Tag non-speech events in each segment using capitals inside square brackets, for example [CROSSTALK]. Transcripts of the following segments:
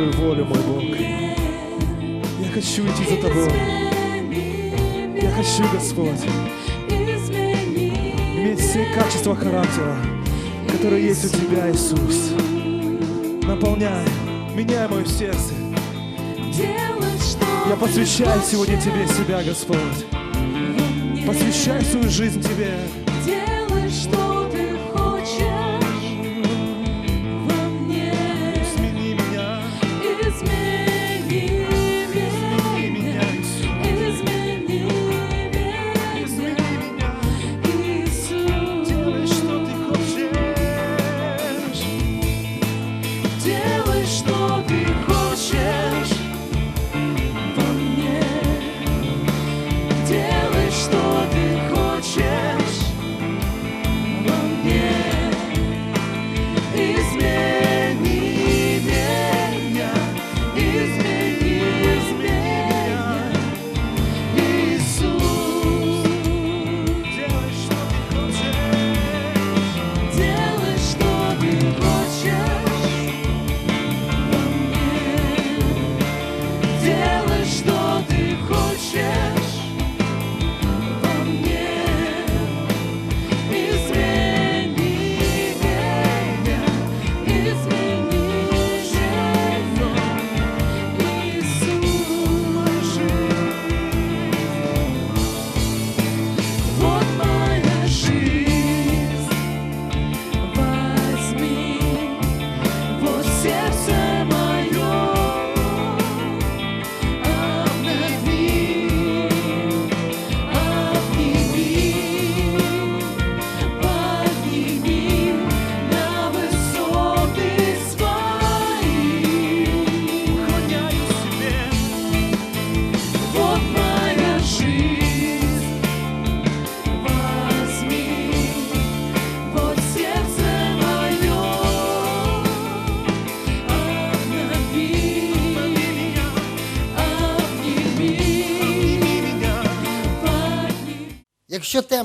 Твою волю, мой Бог. Я хочу идти за Тобой. Я хочу, Господь, иметь все качества характера, которые есть у Тебя, Иисус. Наполняй, меняй мое сердце. Я посвящаю сегодня Тебе себя, Господь. Посвящаю свою жизнь Тебе.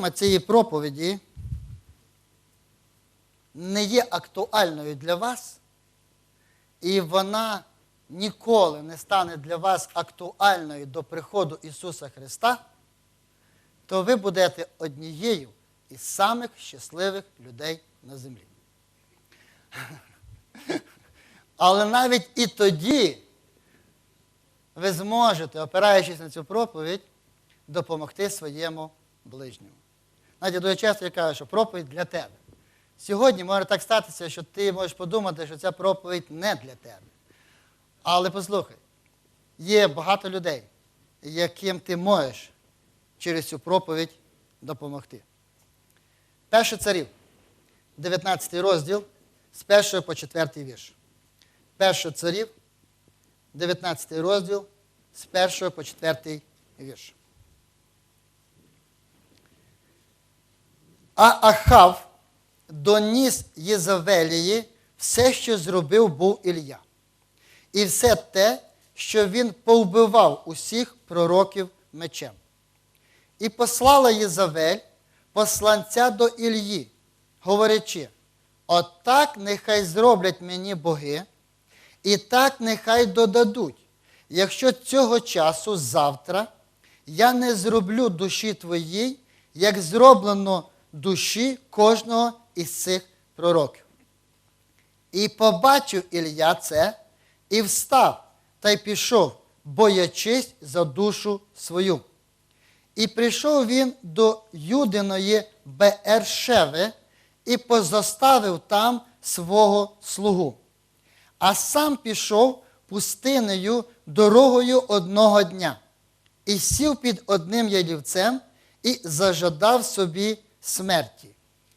Тема цієї проповіді не є актуальною для вас, і вона ніколи не стане для вас актуальною до приходу Ісуса Христа, то ви будете однією із самих щасливих людей на землі. Але навіть і тоді ви зможете, опираючись на цю проповідь, допомогти своєму ближньому. Знаєте, дуже часто я кажу, що проповідь для тебе. Сьогодні може так статися, що ти можеш подумати, що ця проповідь не для тебе. Але послухай, є багато людей, яким ти можеш через цю проповідь допомогти. Перше царів, 19 розділ, з 1 по 4 вірш. Перше царів, 19 розділ, з 1 по 4 вірш. А Ахав доніс Єзавелії все, що зробив був Ілля, і все те, що він повбивав усіх пророків мечем. І послала Єзавель посланця до Ільї, говорячи: Отак нехай зроблять мені боги, і так нехай додадуть, якщо цього часу завтра я не зроблю душі твоїй, як зроблено душі кожного із цих пророків. І побачив Ілля це, і встав та й пішов, боячись за душу свою. І прийшов він до Юдиної Беершеви і позоставив там свого слугу. А сам пішов пустинею дорогою одного дня і сів під одним ялівцем і зажадав собі смерті.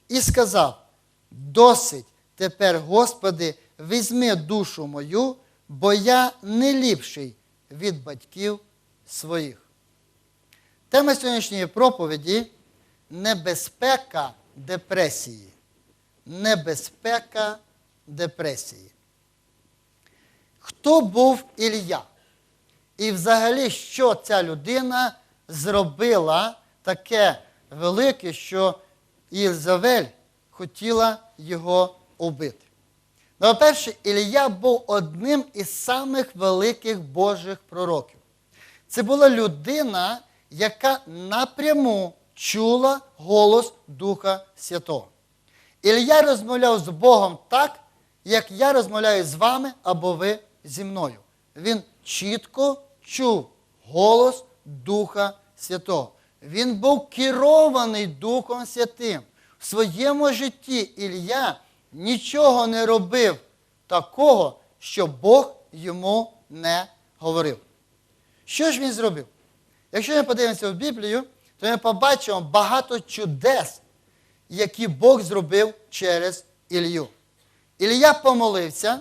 І сказав: Досить тепер, Господи, візьми душу мою, бо я не ліпший від батьків своїх. Тема сьогоднішньої проповіді небезпека депресії. Небезпека депресії. Хто був Ілля? І взагалі, що ця людина зробила таке велике, що Єлизавель хотіла його убити. Ну, по-перше, Ілія був одним із самих великих Божих пророків. Це була людина, яка напряму чула голос Духа Святого. Ілля розмовляв з Богом так, як я розмовляю з вами або ви зі мною. Він чітко чув голос Духа Святого. Він був керований Духом Святим. В своєму житті Ілля нічого не робив такого, що Бог йому не говорив. Що ж він зробив? Якщо ми подивимося в Біблію, то ми побачимо багато чудес, які Бог зробив через Ілью. Ілля помолився,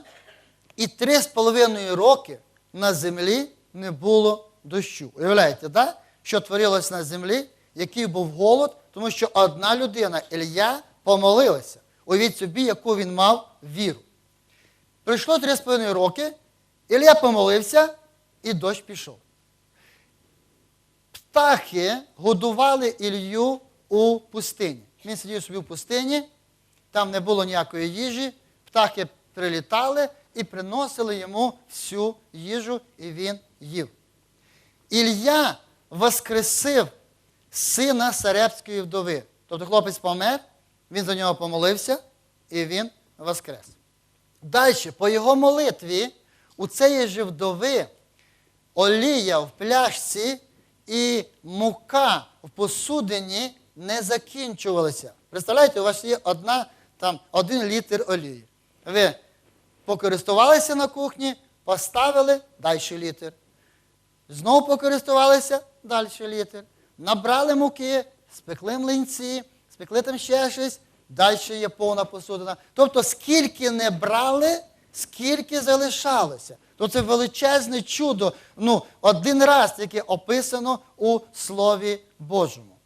і три з половиною роки на землі не було дощу. Уявляєте, да? Що творилось на землі, який був голод, тому що одна людина, Ілля, помолилася. Уявіть собі, яку він мав віру. З половиною роки, Ілля помолився, і дощ пішов. Птахи годували Ілью у пустині. Він сидів собі в пустині, там не було ніякої їжі, птахи прилітали і приносили йому всю їжу, і він їв. Ілля воскресив сина Сарепської вдови. Тобто хлопець помер, він за нього помолився, і він воскрес. Далі, по його молитві, у цієї же вдови олія в пляшці і мука в посудині не закінчувалися. Представляєте, у вас є одна, там, один літр олії. Ви покористувалися на кухні, поставили далі літр. Знову покористувалися, далі літр. Набрали муки, спекли млинці, спекли там ще щось, далі є повна посудина. Тобто, скільки не брали, скільки залишалося. То це величезне чудо, ну, один раз, яке описано у Слові Божому.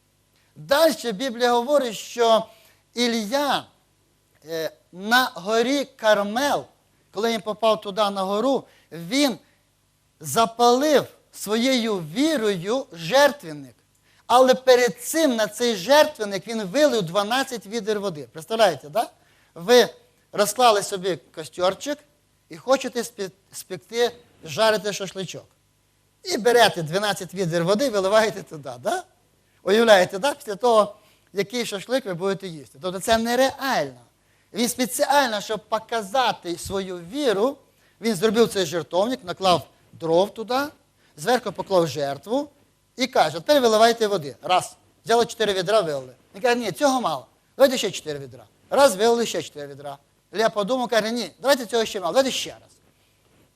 Далі Біблія говорить, що Ілля е, на горі Кармел, коли він попав туди на гору, він запалив своєю вірою жертвенник. Але перед цим на цей жертвенник він вилив 12 відер води. Представляєте, да? Ви розклали собі костюрчик і хочете спекти, жарити шашличок. І берете 12 відер води виливаєте туди. Да? Уявляєте, да? після того, який шашлик ви будете їсти. Тобто це нереально. Він спеціально, щоб показати свою віру, він зробив цей жертовник, наклав дров туди, зверху поклав жертву і каже, тепер виливайте води. Раз. Взяли 4 відра, вилили. Він каже, ні, цього мало. Давайте ще 4 відра. Раз, вилили ще 4 відра. Я подумав, каже, ні, давайте цього ще мало, давайте ще раз.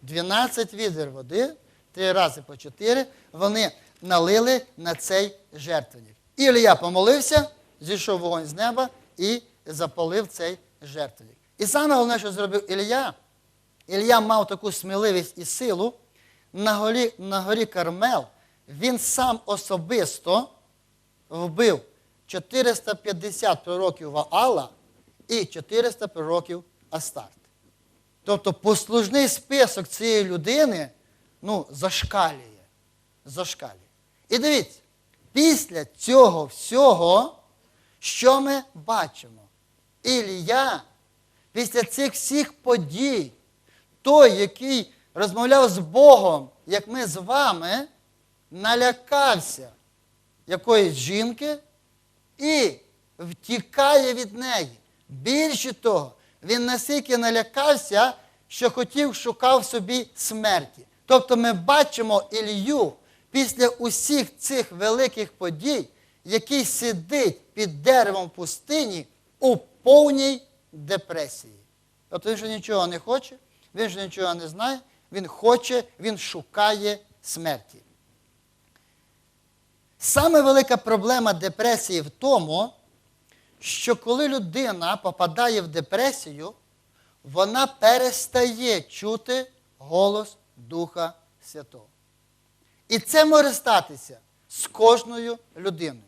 12 відер води, три рази по 4, вони налили на цей жертвенник. Ілія помолився, зійшов вогонь з неба і запалив цей жертвенник. І саме головне, що зробив Ілія, Ілля мав таку сміливість і силу, на горі, на горі Кармел він сам особисто вбив 450 пророків Ваала і 400 пророків Астарт. Тобто послужний список цієї людини ну, зашкалює. зашкалює. І дивіться, після цього всього, що ми бачимо? Ілія, після цих всіх подій, той, який розмовляв з Богом, як ми з вами, налякався якоїсь жінки і втікає від неї. Більше того, він настільки налякався, що хотів шукав собі смерті. Тобто ми бачимо Ілью після усіх цих великих подій, який сидить під деревом пустині у повній депресії. Тобто він же нічого не хоче, він же нічого не знає, він хоче, він шукає смерті. Саме велика проблема депресії в тому, що коли людина попадає в депресію, вона перестає чути голос Духа Святого. І це може статися з кожною людиною.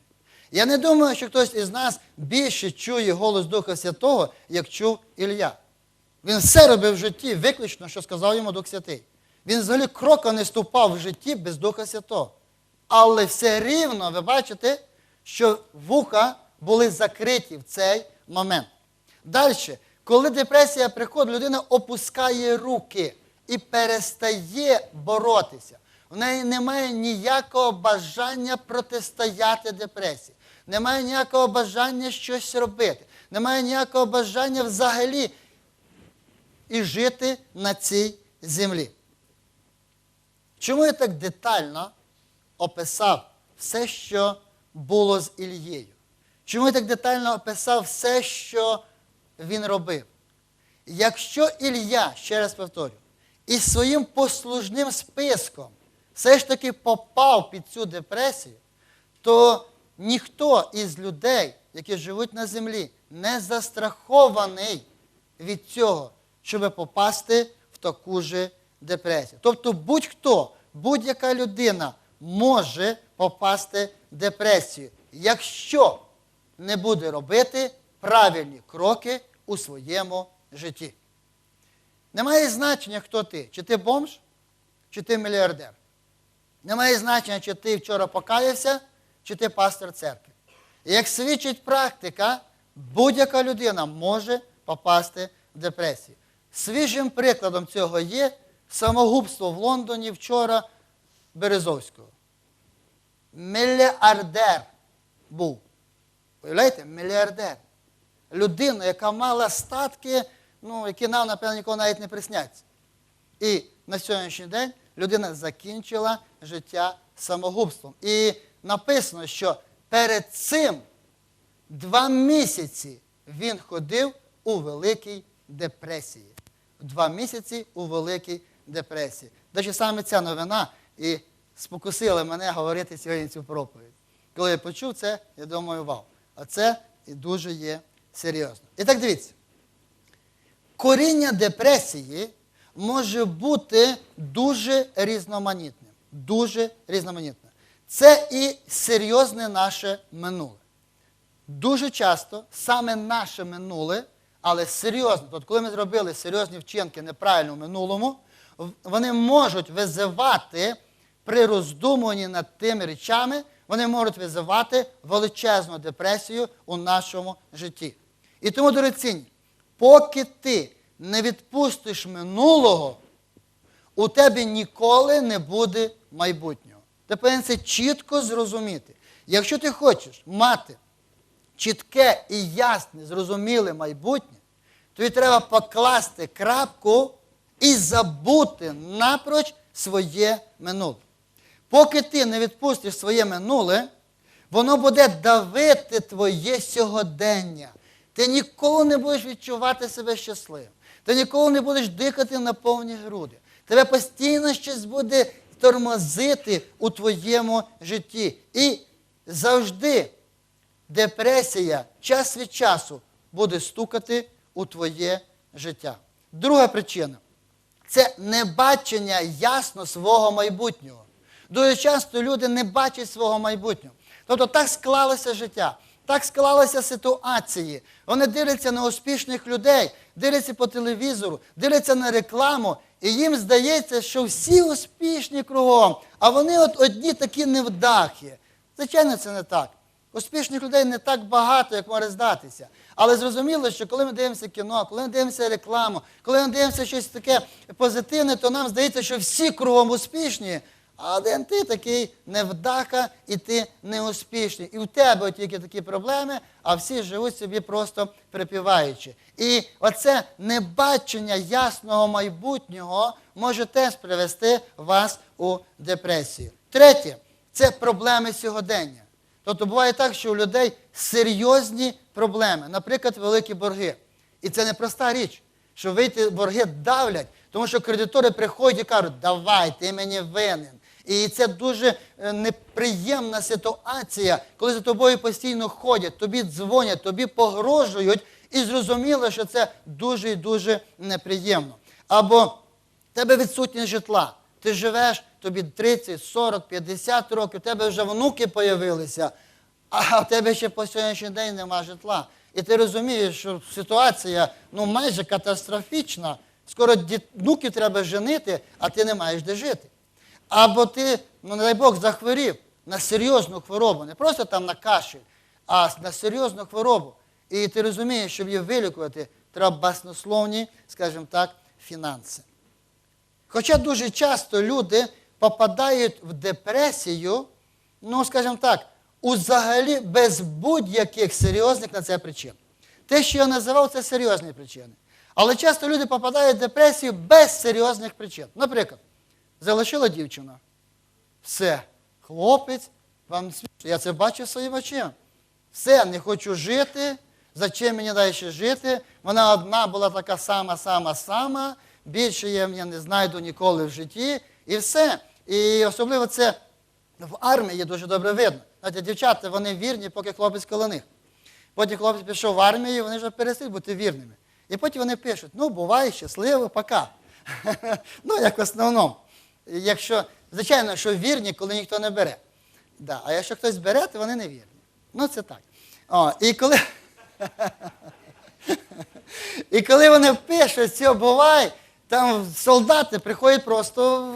Я не думаю, що хтось із нас більше чує голос Духа Святого, як чув Ілля. Він все робив в житті, виключно, що сказав йому Дух Святий. Він взагалі крока не ступав в житті без Духа Святого. Але все рівно ви бачите, що вуха були закриті в цей момент. Далі, коли депресія приходить, людина опускає руки і перестає боротися. В неї немає ніякого бажання протистояти депресії, немає ніякого бажання щось робити, немає ніякого бажання взагалі і жити на цій землі. Чому я так детально описав все, що було з Ільєю? Чому я так детально описав все, що він робив? Якщо Ілля, ще раз повторю, із своїм послужним списком все ж таки попав під цю депресію, то ніхто із людей, які живуть на землі, не застрахований від цього, щоб попасти в таку же депресію. Тобто будь-хто, будь-яка людина може попасти в депресію, якщо не буде робити правильні кроки у своєму житті. Немає значення, хто ти, чи ти бомж, чи ти мільярдер. Немає значення, чи ти вчора покаявся, чи ти пастор церкви. Як свідчить практика, будь-яка людина може попасти в депресію. Свіжим прикладом цього є самогубство в Лондоні вчора Березовського. Мільярдер був. Уявляєте, мільярдер. Людина, яка мала статки, ну, які нам, напевно, ніколи навіть не присняться. І на сьогоднішній день людина закінчила життя самогубством. І написано, що перед цим два місяці він ходив у великій депресії. Два місяці у великій депресії. До саме ця новина і спокусила мене говорити сьогодні цю проповідь. Коли я почув це, я думаю, вау. А це і дуже є серйозно. І так дивіться. Коріння депресії може бути дуже різноманітним. Дуже різноманітним. Це і серйозне наше минуле. Дуже часто саме наше минуле, але серйозно, тобто коли ми зробили серйозні вчинки неправильно в минулому, вони можуть визивати при роздумуванні над тими речами, вони можуть визивати величезну депресію у нашому житті. І тому, дорогоцінні, поки ти не відпустиш минулого, у тебе ніколи не буде майбутнього. Ти повинен це чітко зрозуміти. Якщо ти хочеш мати чітке і ясне, зрозуміле майбутнє, тобі треба покласти крапку і забути напроч своє минуле. Поки ти не відпустиш своє минуле, воно буде давити твоє сьогодення. Ти ніколи не будеш відчувати себе щасливим. Ти ніколи не будеш дихати на повні груди. Тебе постійно щось буде тормозити у твоєму житті. І завжди депресія час від часу буде стукати у твоє життя. Друга причина це небачення ясно свого майбутнього. Дуже часто люди не бачать свого майбутнього. Тобто так склалося життя, так склалися ситуації. Вони дивляться на успішних людей, дивляться по телевізору, дивляться на рекламу, і їм здається, що всі успішні кругом, а вони от одні такі невдахи. Звичайно, це не так. Успішних людей не так багато, як може здатися. Але зрозуміло, що коли ми дивимося кіно, коли ми дивимося рекламу, коли ми дивимося щось таке позитивне, то нам здається, що всі кругом успішні, а один ти такий невдаха і ти неуспішний. І в тебе тільки такі проблеми, а всі живуть собі просто припіваючи. І оце небачення ясного майбутнього може теж привести вас у депресію. Третє це проблеми сьогодення. Тобто буває так, що у людей серйозні проблеми, наприклад, великі борги. І це не проста річ, що вийти борги давлять, тому що кредитори приходять і кажуть, давай, ти мені винен. І це дуже е, неприємна ситуація, коли за тобою постійно ходять, тобі дзвонять, тобі погрожують, і зрозуміло, що це дуже і дуже неприємно. Або в тебе відсутність житла. Ти живеш, тобі 30, 40, 50 років, у тебе вже внуки появилися, а в тебе ще по сьогоднішній день нема житла. І ти розумієш, що ситуація ну, майже катастрофічна. Скоро внуків треба женити, а ти не маєш де жити. Або ти, ну не дай Бог, захворів, на серйозну хворобу, не просто там на кашель, а на серйозну хворобу. І ти розумієш, щоб її вилікувати, треба баснословні, скажімо так, фінанси. Хоча дуже часто люди попадають в депресію, ну, скажімо так, взагалі без будь-яких серйозних на це причин. Те, що я називав, це серйозні причини. Але часто люди попадають в депресію без серйозних причин. Наприклад, залишила дівчина. Все, хлопець, вам смішно, я це бачу своїм очима. Все, не хочу жити. Зачем мені далі жити? Вона одна була така сама, сама, сама. Більше я не знайду ніколи в житті. І все. І особливо це в армії дуже добре видно. Знаєте, дівчата, вони вірні, поки хлопець коло них. Потім хлопець пішов в армію, вони вже перестають бути вірними. І потім вони пишуть: ну, бувай, щасливо, пока. [LAUGHS] ну, як в основному. Якщо, звичайно, що вірні, коли ніхто не бере. Да. А якщо хтось бере, то вони не вірні. Ну, це так. О, і коли. [LAUGHS] І коли вони пишуть, все бувай, там солдати приходять просто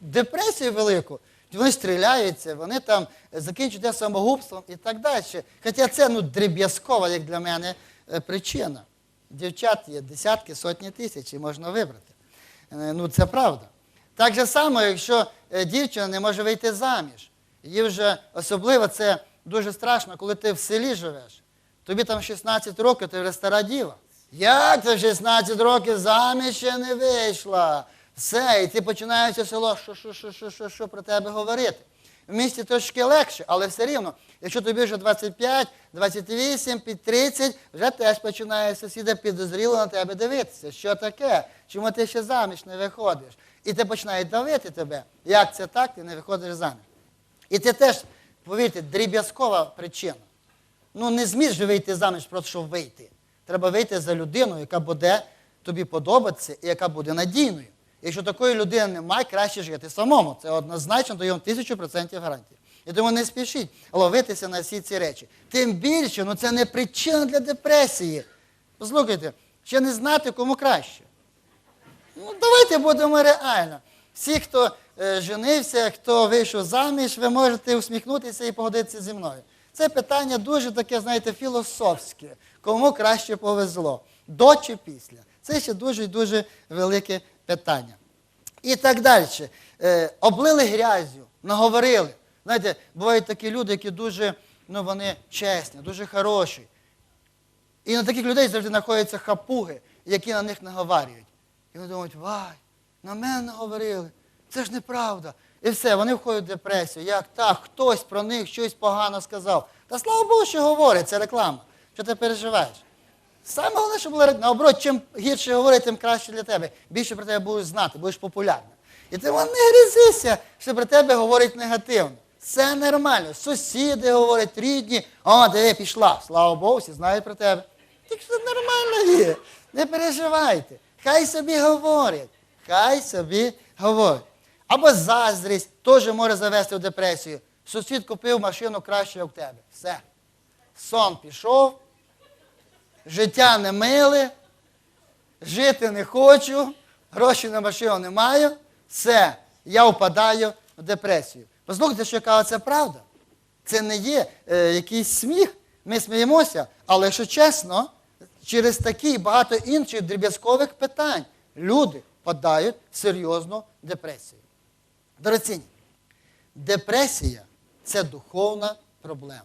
депресію велику. Вони стріляються, вони там закінчують самогубством і так далі. Хоча це ну, дріб'язкова, як для мене, е, причина. Дівчат є десятки, сотні тисяч, і можна вибрати. Е, Ну, це правда. Так же само, якщо е, дівчина не може вийти заміж, їй вже особливо це дуже страшно, коли ти в селі живеш. Тобі там 16 років, ти вже стара діва. Як це 16 років заміж ще не вийшла? Все, і ти починаєш село, що, що, що, що, що, що про тебе говорити. В місті трошки легше, але все рівно, якщо тобі вже 25, 28, під 30, вже теж починає сусіда підозріло на тебе дивитися. Що таке? Чому ти ще заміж не виходиш? І ти починає давити тебе. Як це так, ти не виходиш заміж? І це теж, повірте, дріб'язкова причина. Ну, не зміг же вийти заміж, просто щоб вийти. Треба вийти за людину, яка буде тобі подобатися і яка буде надійною. Якщо такої людини немає, краще жити самому. Це однозначно дає вам тисячу процентів гарантії. І тому не спішіть ловитися на всі ці речі. Тим більше, ну це не причина для депресії. Послухайте, ще не знати, кому краще. Ну, давайте будемо реально. Всі, хто е, женився, хто вийшов заміж, ви можете усміхнутися і погодитися зі мною. Це питання дуже таке, знаєте, філософське. Кому краще повезло? До чи після? Це ще дуже дуже велике питання. І так далі. Е, облили грязю, наговорили. Знаєте, бувають такі люди, які дуже, ну вони чесні, дуже хороші. І на таких людей завжди знаходяться хапуги, які на них наговарюють. І вони думають, вай, на мене наговорили, це ж неправда. І все, вони входять в депресію. Як так, хтось про них щось погано сказав. Та слава Богу, що говорять, це реклама. Що ти переживаєш? Саме головне, щоб реклама. Наоборот, чим гірше говорить, тим краще для тебе. Більше про тебе будеш знати, будеш популярним. І ти не гризися, що про тебе говорять негативно. Це нормально. Сусіди говорять, рідні, о, диви, пішла. Слава Богу, всі знають про тебе. Так що нормально є. Не переживайте. Хай собі говорять. Хай собі говорять. Або заздрість теж може завести в депресію. Сусід купив машину краще, як тебе. Все. Сон пішов, життя не миле, жити не хочу, грошей на машину не маю. Все, я впадаю в депресію. Послухайте, що я кажу, це правда. Це не є е, якийсь сміх. Ми сміємося, але якщо чесно, через такі багато інших дріб'язкових питань люди впадають в серйозну депресію. Дорогоцінні, депресія це духовна проблема.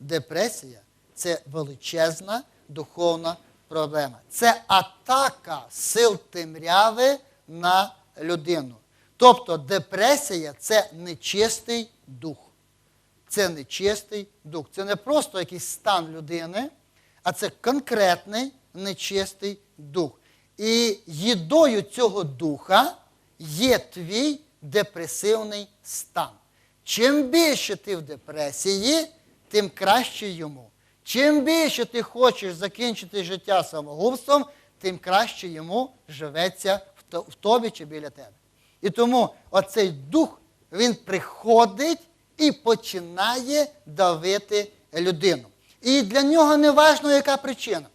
Депресія це величезна духовна проблема. Це атака сил темряви на людину. Тобто депресія це нечистий дух. Це нечистий дух. Це не просто якийсь стан людини, а це конкретний нечистий дух. І їдою цього духа є твій депресивний стан. Чим більше ти в депресії, тим краще йому. Чим більше ти хочеш закінчити життя самогубством, тим краще йому живеться в тобі чи біля тебе. І тому оцей дух, він приходить і починає давити людину. І для нього не важливо, яка причина.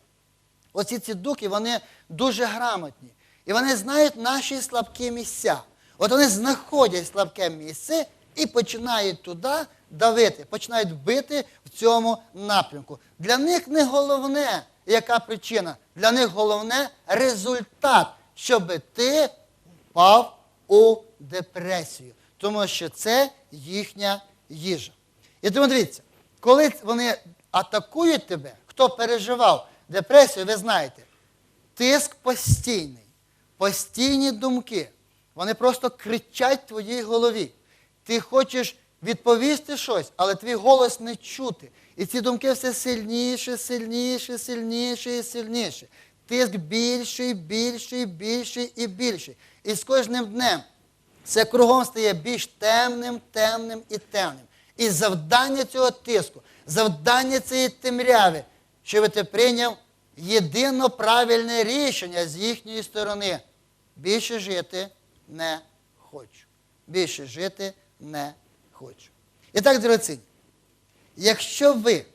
Оці ці духи, вони дуже грамотні. І вони знають наші слабкі місця. От вони знаходять слабке місце і починають туди давити, починають бити в цьому напрямку. Для них не головне, яка причина. Для них головне результат, щоб ти впав у депресію. Тому що це їхня їжа. І тому дивіться, коли вони атакують тебе, хто переживав депресію, ви знаєте, тиск постійний, постійні думки. Вони просто кричать в твоїй голові. Ти хочеш відповісти щось, але твій голос не чути. І ці думки все сильніше, сильніше, сильніше і сильніше. Тиск більший, більший, більший і більший. І з кожним днем це кругом стає більш темним, темним і темним. І завдання цього тиску, завдання цієї темряви, щоб ти прийняв єдино правильне рішення з їхньої сторони. Більше жити не хочу. Більше жити не хочу. І так, дорогоцінні, якщо ви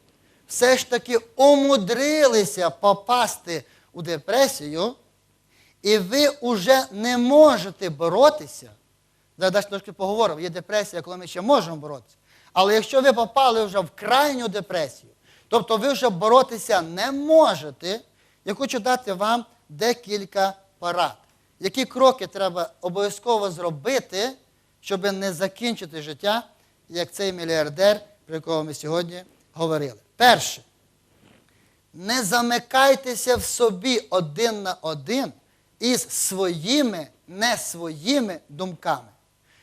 все ж таки умудрилися попасти у депресію, і ви вже не можете боротися, зараз трошки поговоримо, є депресія, коли ми ще можемо боротися. Але якщо ви попали вже в крайню депресію, тобто ви вже боротися не можете, я хочу дати вам декілька порад. Які кроки треба обов'язково зробити, щоб не закінчити життя, як цей мільярдер, про якого ми сьогодні говорили. Перше, не замикайтеся в собі один на один із своїми не своїми думками.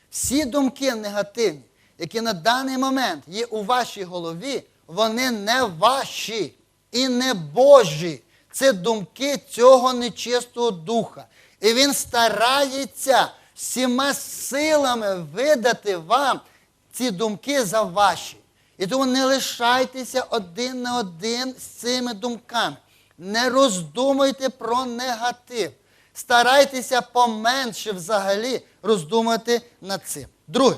Всі думки негативні, які на даний момент є у вашій голові, вони не ваші і не Божі. Це думки цього нечистого духа. І він старається всіма силами видати вам ці думки за ваші. І тому не лишайтеся один на один з цими думками. Не роздумуйте про негатив. Старайтеся поменше взагалі роздумати над цим. Друге,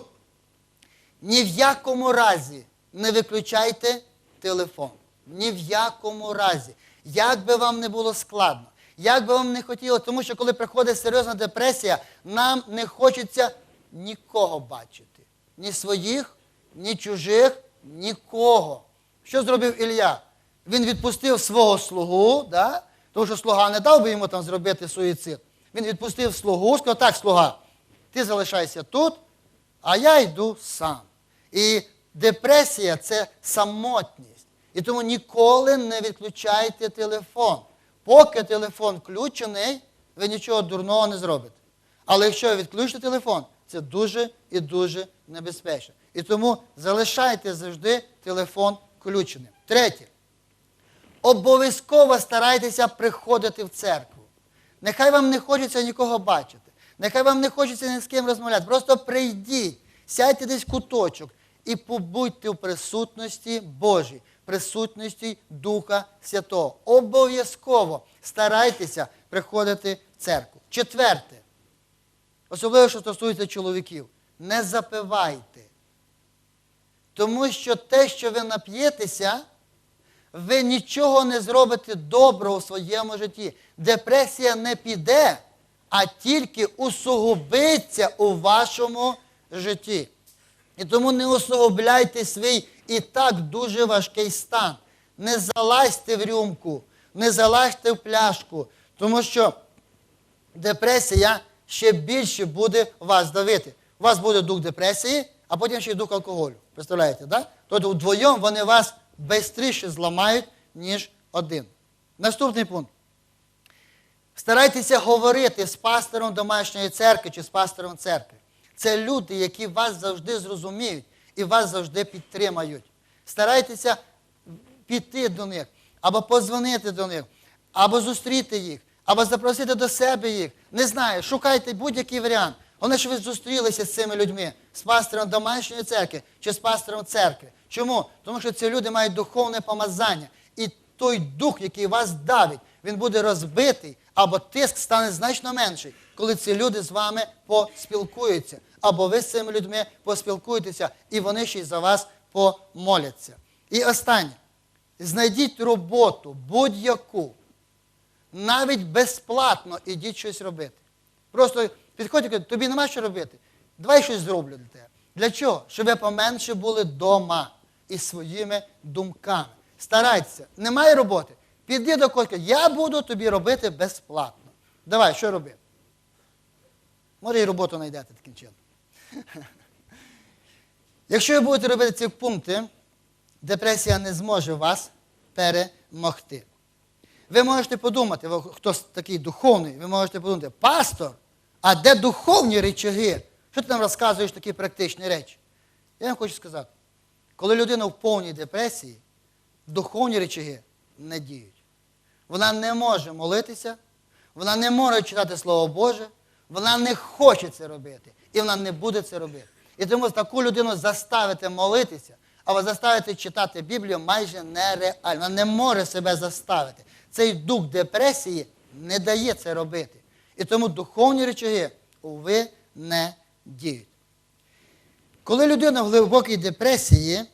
ні в якому разі не виключайте телефон. Ні в якому разі. Як би вам не було складно, як би вам не хотіло, тому що коли приходить серйозна депресія, нам не хочеться нікого бачити. Ні своїх, ні чужих, нікого. Що зробив Ілля? Він відпустив свого слугу, да? тому що слуга не дав би йому там зробити суїцид. Він відпустив слугу, сказав, так, слуга, ти залишайся тут, а я йду сам. І депресія це самотність. І тому ніколи не відключайте телефон. Поки телефон включений, ви нічого дурного не зробите. Але якщо ви відключите телефон, це дуже і дуже небезпечно. І тому залишайте завжди телефон включеним. Третє. Обов'язково старайтеся приходити в церкву. Нехай вам не хочеться нікого бачити. Нехай вам не хочеться ні з ким розмовляти. Просто прийдіть, сядьте десь в куточок і побудьте в присутності Божій, присутності Духа Святого. Обов'язково старайтеся приходити в церкву. Четверте. Особливо, що стосується чоловіків. Не запивайте. Тому що те, що ви нап'єтеся, ви нічого не зробите доброго у своєму житті. Депресія не піде, а тільки усугубиться у вашому житті. І тому не усугубляйте свій і так дуже важкий стан. Не залазьте в рюмку, не залазьте в пляшку, тому що депресія ще більше буде вас давити. У вас буде дух депресії, а потім ще й дух алкоголю. Представляєте, да? Тобто вдвоєм вони вас швидше зламають, ніж один. Наступний пункт. Старайтеся говорити з пастором домашньої церкви чи з пастором церкви. Це люди, які вас завжди зрозуміють і вас завжди підтримають. Старайтеся піти до них, або позвонити до них, або зустріти їх, або запросити до себе їх. Не знаю, шукайте будь-який варіант. Головне, що ви зустрілися з цими людьми, з пастором домашньої церкви чи з пастором церкви. Чому? Тому що ці люди мають духовне помазання. І той дух, який вас давить, він буде розбитий, або тиск стане значно менший, коли ці люди з вами поспілкуються, або ви з цими людьми поспілкуєтеся, і вони ще й за вас помоляться. І останнє. Знайдіть роботу будь-яку. Навіть безплатно ідіть щось робити. Просто підходьте і кажуть, тобі нема що робити. Давай щось зроблю для тебе. Для чого? Щоб ви поменше були вдома із своїми думками. Старайтеся, немає роботи. Піди до когось, я буду тобі робити безплатно. Давай, що робити? Може, і роботу знайдете таким чином. [LAUGHS] Якщо ви будете робити ці пункти, депресія не зможе вас перемогти. Ви можете подумати, хтось такий духовний, ви можете подумати, пастор, а де духовні речаги? Що ти нам розказуєш такі практичні речі? Я вам хочу сказати, коли людина в повній депресії, духовні речаги не діють. Вона не може молитися, вона не може читати Слово Боже, вона не хоче це робити, і вона не буде це робити. І тому таку людину заставити молитися, або заставити читати Біблію майже нереально. Вона не може себе заставити. Цей дух депресії не дає це робити. І тому духовні речаги, уви, не діють. Коли людина в глибокій депресії,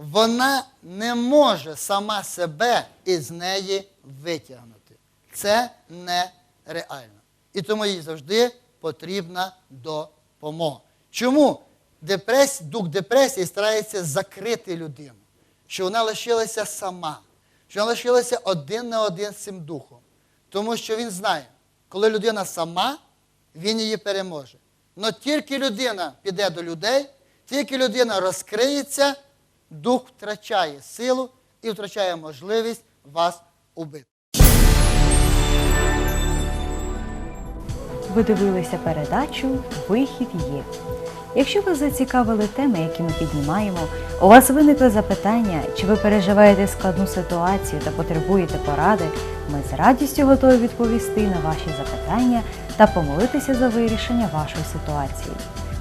вона не може сама себе із неї витягнути. Це нереально. І тому їй завжди потрібна допомога. Чому Депрес... дух депресії старається закрити людину, що вона лишилася сама, що вона лишилася один на один з цим духом. Тому що він знає, коли людина сама, він її переможе. Но тільки людина піде до людей, тільки людина розкриється, дух втрачає силу і втрачає можливість вас убити. Ви дивилися передачу Вихід є. Якщо вас зацікавили теми, які ми піднімаємо, у вас виникли запитання, чи ви переживаєте складну ситуацію та потребуєте поради, ми з радістю готові відповісти на ваші запитання та помолитися за вирішення вашої ситуації.